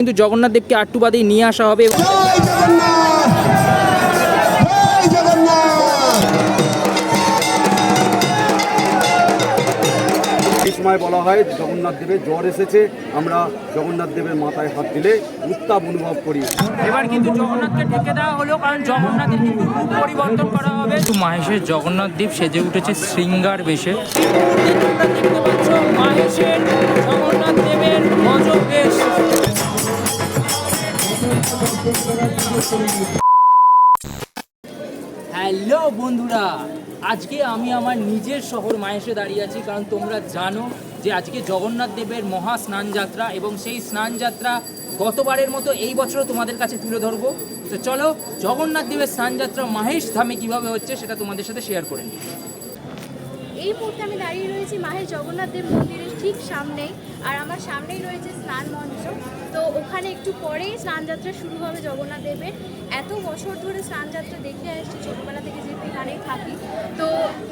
কিন্তু জগন্নাথ দেবকে আটটু বাদেই নিয়ে আসা হবে। সময় বলা হয় জগন্নাথ দেবের জ্বর এসেছে আমরা জগন্নাথ দেবের মাথায় হাত দিলে উত্তাপ অনুভব করি। এবার কিন্তু জগন্নাথকে ঢেকে দেওয়া হলো কারণ জগন্নাথের কিন্তু পরিবর্তন করা হবে। তো মাহেশের জগন্নাথ দ্বীপ সেজে উঠেছে শৃঙ্গার বেশে। দেখতে পাচ্ছ মাহেশের জগন্নাথ দেবের বেশ। হ্যালো বন্ধুরা, আজকে আমি আমার নিজের শহর মাহেশে দাঁড়িয়ে আছি, কারণ তোমরা জানো যে আজকে জগন্নাথ দেবের মহা স্নান যাত্রা এবং সেই স্নান যাত্রা গতবারের মতো এই বছরও তোমাদের কাছে তুলে ধরবো। তো চলো, জগন্নাথ দেবের স্নান যাত্রা মাহেশ ধামে কীভাবে হচ্ছে সেটা তোমাদের সাথে শেয়ার করে নিই। এই মুহূর্তে আমি দাঁড়িয়ে রয়েছি মাহেশ জগন্নাথ দেব মন্দিরের ঠিক সামনেই, আর আমার সামনেই রয়েছে স্নান মঞ্চ। তো ওখানে একটু পরেই স্নানযাত্রা শুরু হবে জগন্নাথ দেবের। এত বছর ধরে স্নানযাত্রা দেখে আসছি, ছোটোবেলা থেকে যেহেতু এখানেই থাকি। তো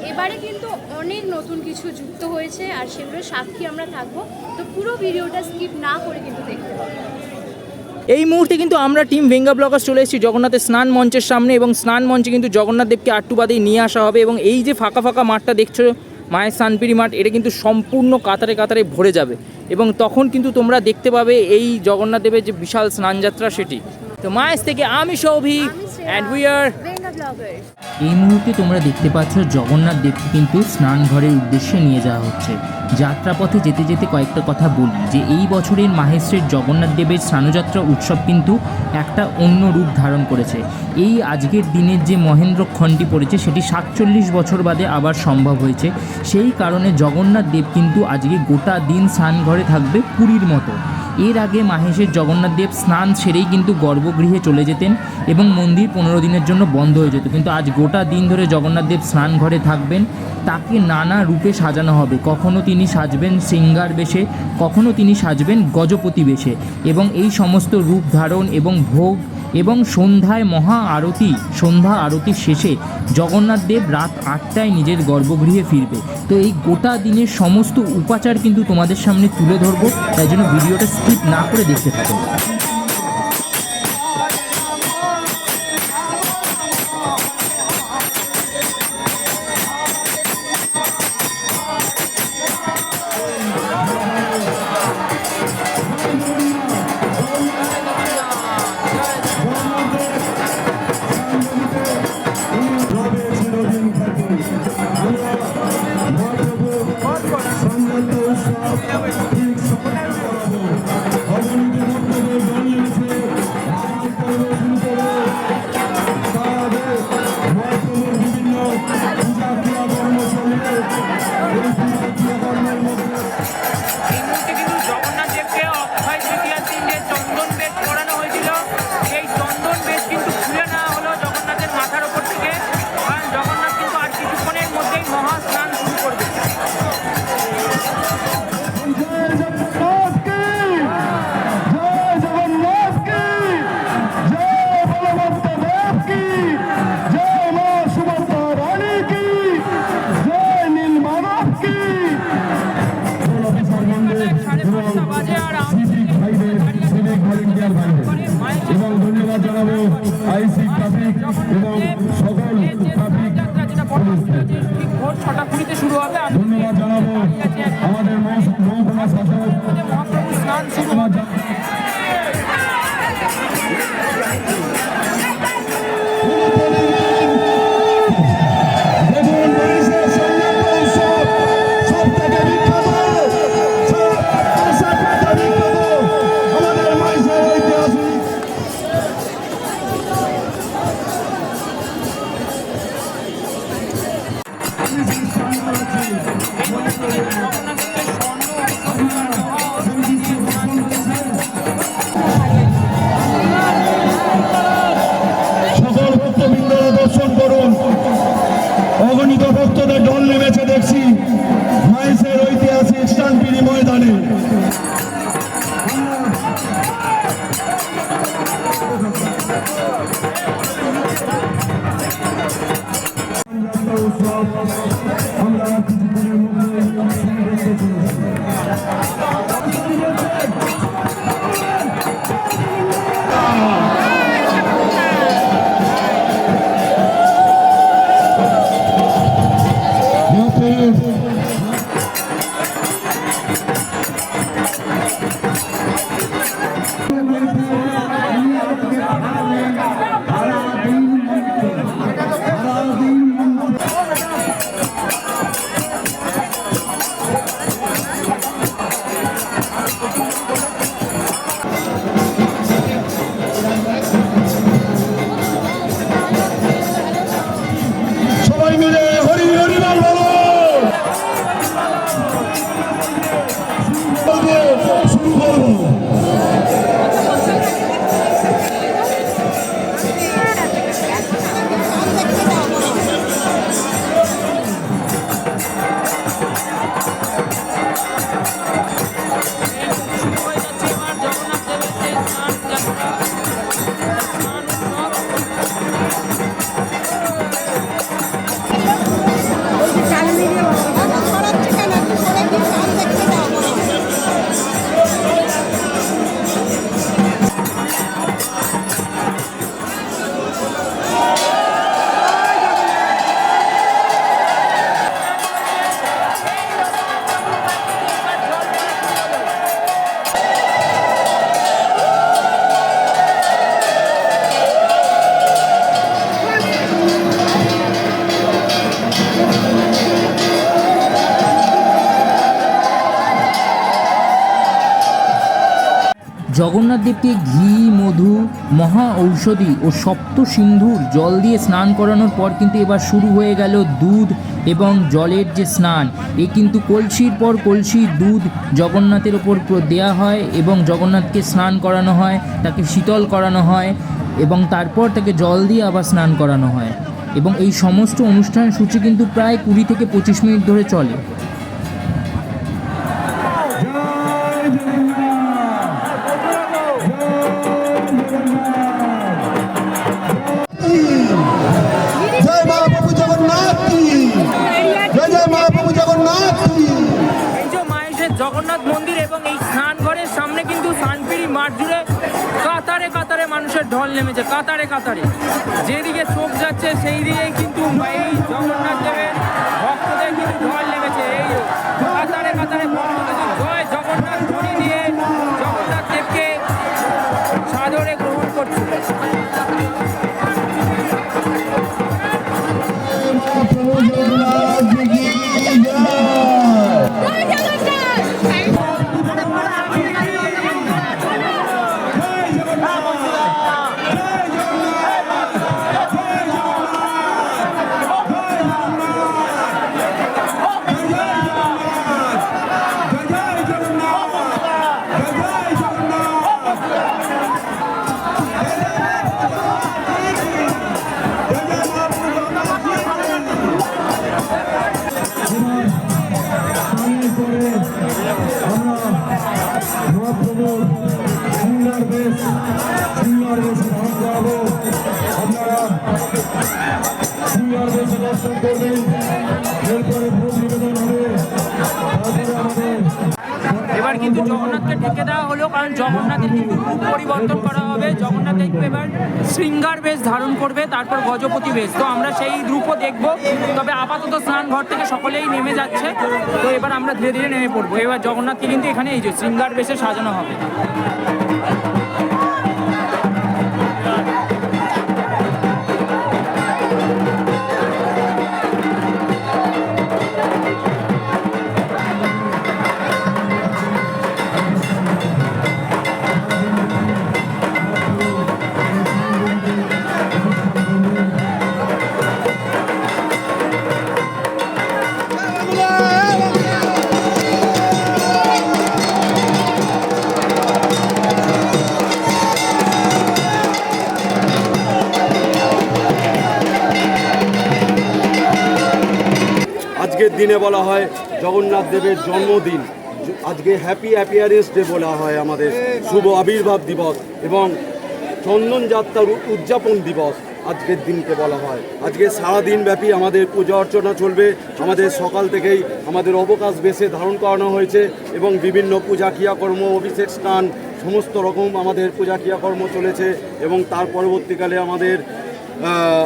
এবারে কিন্তু অনেক নতুন কিছু যুক্ত হয়েছে আর সেগুলোর সাক্ষী আমরা থাকব। তো পুরো ভিডিওটা স্কিপ না করে কিন্তু দেখতে এই মুহূর্তে কিন্তু আমরা টিম ভেঙ্গা ব্লগার্স চলে এসেছি জগন্নাথের স্নান মঞ্চের সামনে এবং স্নান মঞ্চে কিন্তু জগন্নাথ দেবকে আটটু বাদেই নিয়ে আসা হবে এবং এই যে ফাঁকা ফাঁকা মাঠটা দেখছ মায়ের স্নানপিড়ি মাঠ এটা কিন্তু সম্পূর্ণ কাতারে কাতারে ভরে যাবে। এবং তখন কিন্তু তোমরা দেখতে পাবে এই জগন্নাথ দেবের যে বিশাল স্নানযাত্রা সেটি। তো মায়ের থেকে আমি সৌভিক অ্যান্ড উই আর এই মুহূর্তে তোমরা দেখতে পাচ্ছ জগন্নাথ দেবকে কিন্তু স্নান ঘরের উদ্দেশ্যে নিয়ে যাওয়া হচ্ছে। যাত্রাপথে যেতে যেতে কয়েকটা কথা বলি যে এই বছরের মাহেশ্রের জগন্নাথ দেবের স্নানযাত্রা উৎসব কিন্তু একটা অন্য রূপ ধারণ করেছে। এই আজকের দিনের যে মহেন্দ্র খণ্ডি পড়েছে সেটি সাতচল্লিশ বছর বাদে আবার সম্ভব হয়েছে। সেই কারণে জগন্নাথ দেব কিন্তু আজকে গোটা দিন স্নান ঘরে থাকবে পুরীর মতো। এর আগে মাহেশের জগন্নাথ দেব স্নান সেরেই কিন্তু গর্ভগৃহে চলে যেতেন এবং মন্দির পনেরো দিনের জন্য বন্ধ হয়ে যেত। কিন্তু আজ গোটা দিন ধরে জগন্নাথ দেব স্নান ঘরে থাকবেন, তাকে নানা রূপে সাজানো হবে। কখনো তিনি সাজবেন সিঙ্গার বেশে, কখনো তিনি সাজবেন গজপতি বেশে। এবং এই সমস্ত রূপ ধারণ এবং ভোগ এবং সন্ধ্যায় মহা আরতি, সন্ধ্যা আরতির শেষে জগন্নাথ দেব রাত আটটায় নিজের গর্ভগৃহে ফিরবে। তো এই গোটা দিনের সমস্ত উপাচার কিন্তু তোমাদের সামনে তুলে ধরবো, তাই জন্য ভিডিওটা স্কিপ না করে দেখতে থাকো। Amen. জগন্নাথ ঘি, মধু, মহা ঔষধি ও সপ্ত সিন্ধুর জল দিয়ে স্নান করানোর পর কিন্তু এবার শুরু হয়ে গেল দুধ এবং জলের যে স্নান। এ কিন্তু কলসির পর কলসি, দুধ জগন্নাথের ওপর প্র- দেয়া হয় এবং জগন্নাথকে স্নান করানো হয়, তাকে শীতল করানো হয় এবং তারপর তাকে জল দিয়ে আবার স্নান করানো হয়। এবং এই সমস্ত অনুষ্ঠান সূচি কিন্তু প্রায় কুড়ি থেকে পঁচিশ মিনিট ধরে চলে। জগন্নাথ মন্দির এবং এই স্নান ঘরের সামনে কিন্তু সানপিরি মাঠ জুড়ে কাতারে কাতারে মানুষের ঢল নেমেছে, কাতারে কাতারে। যেদিকে চোখ যাচ্ছে সেই দিকে কিন্তু এই জগন্নাথ দেবের ভক্তদের কিন্তু ঢল বেশে করবেন। এরপরে ভোগ নিবেদন হবে। তারপরে আমাদের এবার কিন্তু জগন্নাথকে ঢেকে দেওয়া হলো, কারণ জগন্নাথের কিন্তু রূপ পরিবর্তন করা হবে। জগন্নাথ দেখবে এবার শৃঙ্গার বেশ ধারণ করবে, তারপর গজপতি বেশ। তো আমরা সেই রূপও দেখব, তবে আপাতত স্নান ঘর থেকে সকলেই নেমে যাচ্ছে। তো এবার আমরা ধীরে ধীরে নেমে পড়ব। এবার জগন্নাথকে কিন্তু এখানে এই যে শৃঙ্গার বেশে সাজানো হবে। দিনে বলা হয় জগন্নাথ দেবের জন্মদিন। আজকে হ্যাপি অ্যাপিয়ারেন্স ডে বলা হয় আমাদের। শুভ আবির্ভাব দিবস এবং চন্দন যাত্রার উদযাপন দিবস আজকের দিনকে বলা হয়। আজকে সারাদিন ব্যাপী আমাদের পূজা অর্চনা চলবে। আমাদের সকাল থেকেই আমাদের অবকাশ বেশে ধারণ করানো হয়েছে এবং বিভিন্ন পূজা ক্রিয়াকর্ম, অভিষেক স্নান, সমস্ত রকম আমাদের পূজা ক্রিয়াকর্ম চলেছে এবং তার পরবর্তীকালে আমাদের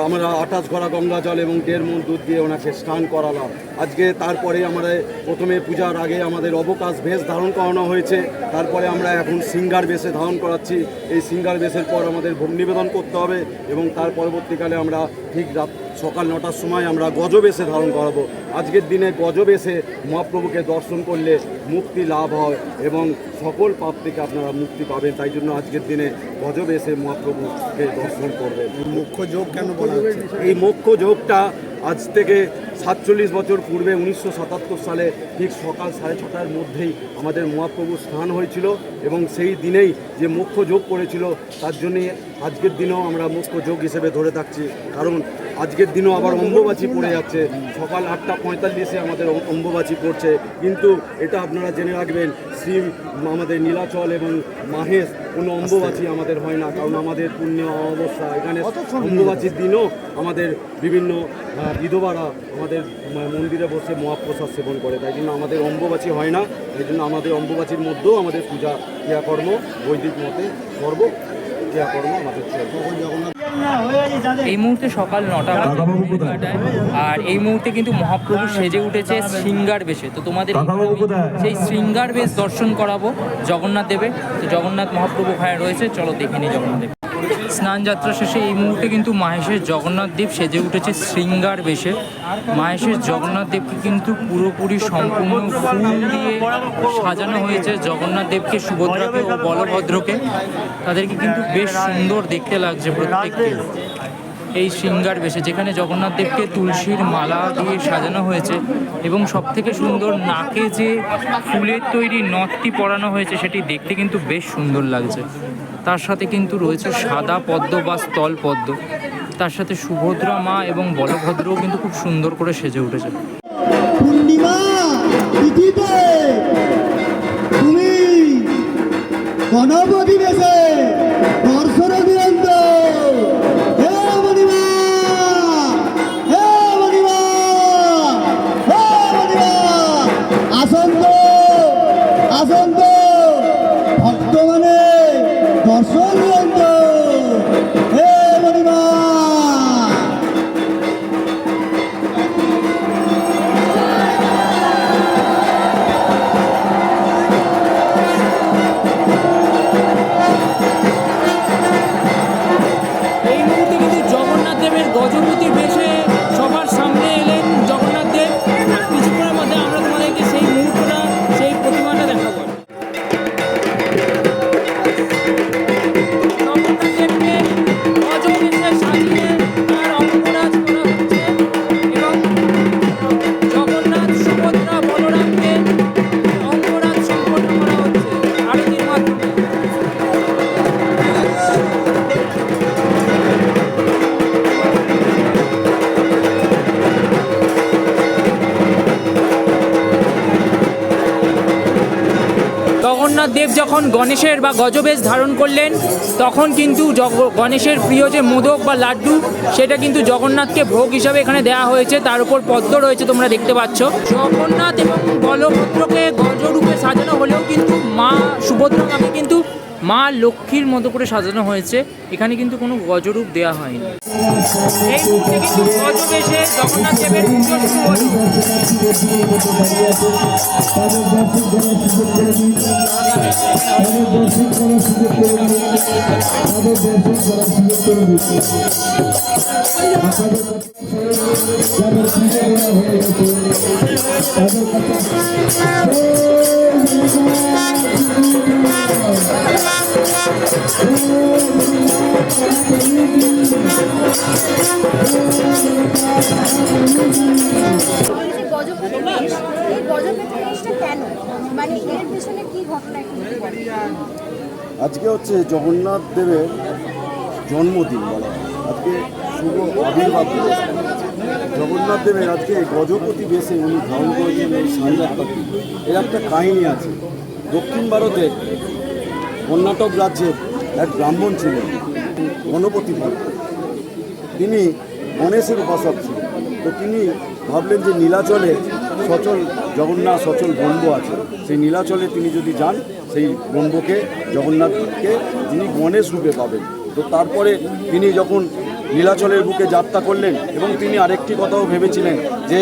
আমরা আটাশ ঘরা গঙ্গা জল এবং দেড় মন দুধ দিয়ে ওনাকে স্নান করালাম। আজকে তারপরে আমরা প্রথমে পূজার আগে আমাদের অবকাশ বেশ ধারণ করানো হয়েছে। তারপরে আমরা এখন সিঙ্গার বেশে ধারণ করাচ্ছি। এই সিঙ্গার বেশের পর আমাদের ভোগ নিবেদন করতে হবে এবং তার পরবর্তীকালে আমরা ঠিক রাত সকাল নটার সময় আমরা গজবেশে ধারণ করাবো। আজকের দিনে গজবেশে মহাপ্রভুকে দর্শন করলে মুক্তি লাভ হয় এবং সকল পাপ থেকে আপনারা মুক্তি পাবেন। তাই জন্য আজকের দিনে গজবেশে মহাপ্রভুকে দর্শন করবেন। মুখ্য যোগ কেন বলা হচ্ছে? এই মোক্ষ যোগটা আজ থেকে সাতচল্লিশ বছর পূর্বে উনিশশো সাতাত্তর সালে ঠিক সকাল সাড়ে ছটার মধ্যেই আমাদের মহাপ্রভু স্নান হয়েছিল এবং সেই দিনেই যে মোক্ষ যোগ করেছিল তার জন্যে আজকের দিনেও আমরা মুখ্য যোগ হিসেবে ধরে থাকছি। কারণ আজকের দিনও আবার অম্বুবাচী পড়ে যাচ্ছে। সকাল আটটা পঁয়তাল্লিশে আমাদের অম- অম্বুবাচী পড়ছে। কিন্তু এটা আপনারা জেনে রাখবেন শ্রী আমাদের নীলাচল এবং মাহেশ কোনো অম্বুবাচী আমাদের হয় না। কারণ আমাদের পুণ্য অবস্থা এখানে অম্বুবাচীর দিনও আমাদের বিভিন্ন বিধবারা আমাদের মন্দিরে বসে মহাপ্রসাদ সেবন করে। তাই জন্য আমাদের অম্বুবাচী হয় না। তাই জন্য আমাদের অম্বুবাচীর মধ্যেও আমাদের পূজা ক্রিয়াকর্ম বৈদিক মতে সর্ব ক্রিয়াকর্ম আমাদের চলবে। এই মুহূর্তে সকাল নটা আর এই মুহূর্তে কিন্তু মহাপ্রভু সেজে উঠেছে শৃঙ্গার বেশে। তো তোমাদের সেই শৃঙ্গার বেশ দর্শন করাবো জগন্নাথ দেবের। তো জগন্নাথ মহাপ্রভু ওখানে রয়েছে চলো দেখে নি জগন্নাথ দেব। স্নান যাত্রা শেষে এই মুহূর্তে কিন্তু মাহেশের জগন্নাথ দেব সেজে উঠেছে শৃঙ্গার বেশে। মাহেশের জগন্নাথ দেবকে কিন্তু পুরোপুরি সম্পূর্ণ ফুল দিয়ে সাজানো হয়েছে জগন্নাথ দেবকে, সুভদ্রাকে ও বলভদ্রকে। তাদেরকে কিন্তু বেশ সুন্দর দেখতে লাগছে প্রত্যেককে। এই শৃঙ্গার বেশে, যেখানে জগন্নাথ দেবকে তুলসীর মালা দিয়ে সাজানো হয়েছে এবং সব থেকে সুন্দর নাকে যে ফুলের তৈরি নথটি পরানো হয়েছে সেটি দেখতে কিন্তু বেশ সুন্দর লাগছে। তার সাথে কিন্তু রয়েছে সাদা পদ্ম বা স্থল পদ্ম। তার সাথে সুভদ্রা মা এবং বলভদ্রও কিন্তু খুব সুন্দর করে সেজে উঠেছে। পূর্ণিমা যখন গণেশের বা গজবেশ ধারণ করলেন, তখন কিন্তু গণেশের প্রিয় যে মোদক বা লাড্ডু, সেটা কিন্তু জগন্নাথকে ভোগ হিসাবে এখানে দেওয়া হয়েছে। তার উপর পদ্ম রয়েছে, তোমরা দেখতে পাচ্ছ। জগন্নাথ এবং বলভদ্রকে মা লক্ষ্মীর মতো করে সাজানো হয়েছে এখানে কিন্তু কোনো গজরূপ দেওয়া হয়নি। আজকে হচ্ছে জগন্নাথ দেবের জন্মদিন বলা আজকে শুভ আবির্ভাব। জগন্নাথ দেবের আজকে গজপতি বেশে উনি ধারণ করেছেন এই সানযাত্রাটি এর একটা কাহিনী আছে। দক্ষিণ ভারতে কর্ণাটক রাজ্যের এক ব্রাহ্মণ ছিলেন, গণপতি ভক্ত তিনি গণেশের উপাসক ছিলেন। তো তিনি ভাবলেন যে নীলাচলে সচল জগন্নাথ সচল ব্রহ্ম আছে। সেই নীলাচলে তিনি যদি যান, সেই ব্রহ্মকে, জগন্নাথকে তিনি গণেশ রূপে পাবেন। তো তারপরে তিনি যখন নীলাচলের বুকে যাত্রা করলেন এবং তিনি আরেকটি কথাও ভেবেছিলেন যে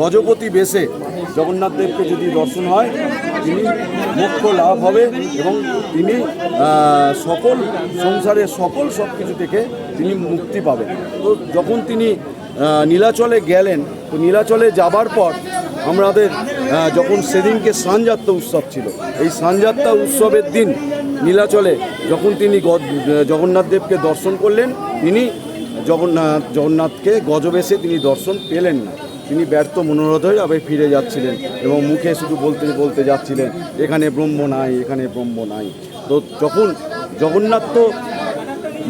গজপতি বেশে জগন্নাথ দেবকে যদি দর্শন হয়, তিনি মোক্ষ লাভ হবে এবং তিনি সকল সংসারের সকল সব কিছু থেকে তিনি মুক্তি পাবেন। তো যখন তিনি নীলাচলে গেলেন, তো নীলাচলে যাবার পর আমাদের যখন সেদিনকে সানযাত্রা উৎসব ছিল, এই সানযাত্রা উৎসবের দিন নীলাচলে যখন তিনি জগন্নাথ দেবকে দর্শন করলেন, তিনি জগন্নাথ, জগন্নাথকে গজবেশে তিনি দর্শন পেলেন না। তিনি ব্যর্থ মনোরথ হয়ে আবার ফিরে যাচ্ছিলেন এবং মুখে শুধু বলতে বলতে যাচ্ছিলেন, এখানে ব্রহ্ম নাই, এখানে ব্রহ্ম নাই। তো যখন জগন্নাথ তো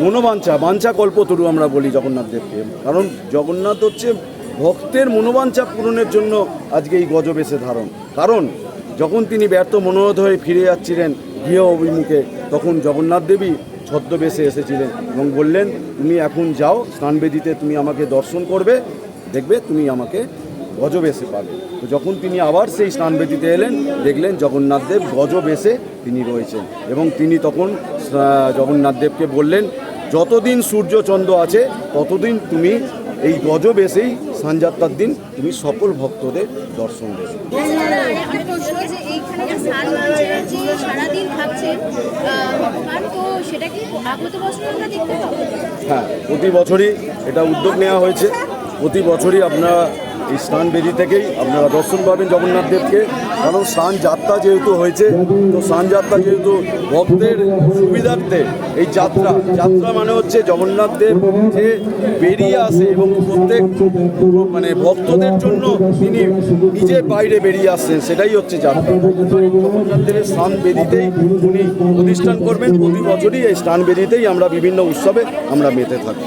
মনোবাঞ্ছা, বাঞ্ছা কল্পতরু আমরা বলি জগন্নাথ দেবকে। কারণ জগন্নাথ হচ্ছে ভক্তের মনোবাঞ্ছা পূরণের জন্য আজকে এই গজবেশে ধারণ। কারণ যখন তিনি ব্যর্থ মনোরথ হয়ে ফিরে যাচ্ছিলেন গৃহ অভিমুখে, তখন জগন্নাথ দেবী ছদ্মবেশে এসেছিলেন এবং বললেন, তুমি এখন যাও, স্নানবেদিতে তুমি আমাকে দর্শন করবে দেখবে তুমি আমাকে গজবেশে পাবে। তো যখন তিনি আবার সেই স্নানবেদিতে এলেন দেখলেন জগন্নাথ দেব গজবেশে তিনি রয়েছেন এবং তিনি তখন আহ, জগন্নাথ দেবকে বললেন যতদিন সূর্য চন্দ্র আছে ততদিন তুমি এই গজবেশেই স্নানযাত্রার দিন তুমি সকল ভক্তদের দর্শন দেবে। আরেকটা প্রশ্ন যে এইখানে যে স্নান মঞ্চে যে সারাদিন থাকছেন আহ, ভগবান তো সেটা কি আগত বছর আমরা দেখতে পাবো হ্যাঁ প্রতি বছরই এটা উদ্যোগ নেওয়া হয়েছে। প্রতি বছরই আপনারা এই স্নান বেদি থেকেই আপনারা দর্শন পাবেন জগন্নাথ দেবকে। কারণ স্নান যাত্রা যেহেতু হয়েছে, তো স্নান যাত্রা যেহেতু ভক্তের সুবিধার্থে এই যাত্রা যাত্রা মানে হচ্ছে জগন্নাথ দেব যে বেরিয়ে আসে এবং প্রত্যেক মানে ভক্তদের জন্য তিনি নিজে বাইরে বেরিয়ে আসছেন, সেটাই হচ্ছে যাত্রা। জগন্নাথ দেবের স্নান বেদিতেই উনি প্রতিষ্ঠান করবেন। প্রতি বছরই এই স্নান বেদিতেই আমরা বিভিন্ন উৎসবে আমরা মেতে থাকি।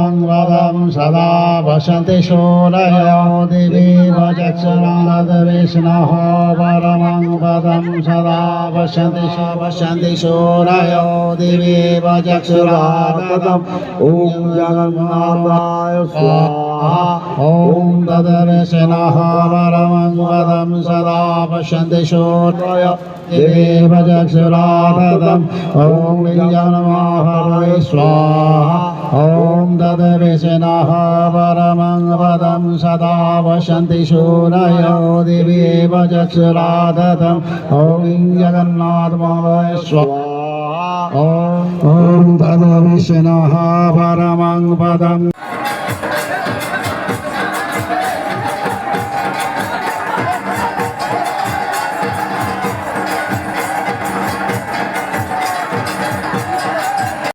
वदं सदा वसन्ति शूरयो दिवि परमं वदं सदा वसन्ति श वसन्ति शूरयो दिवि वचक्षुरादम् ॐ जगन्नाथाय स्वाहा। ॐ परमं वदं सदा वसन्ति शूरय दिवि वचक्षुरादम् ॐ विजनमः स्वाहा ॐ तदविष्णः परमं पदं सदा वसन्ति शूरयो दिवेव चक्षुरादतम् ॐ जगन्नाथमय स्वाहा ॐ तदविष्णः परमं पदम्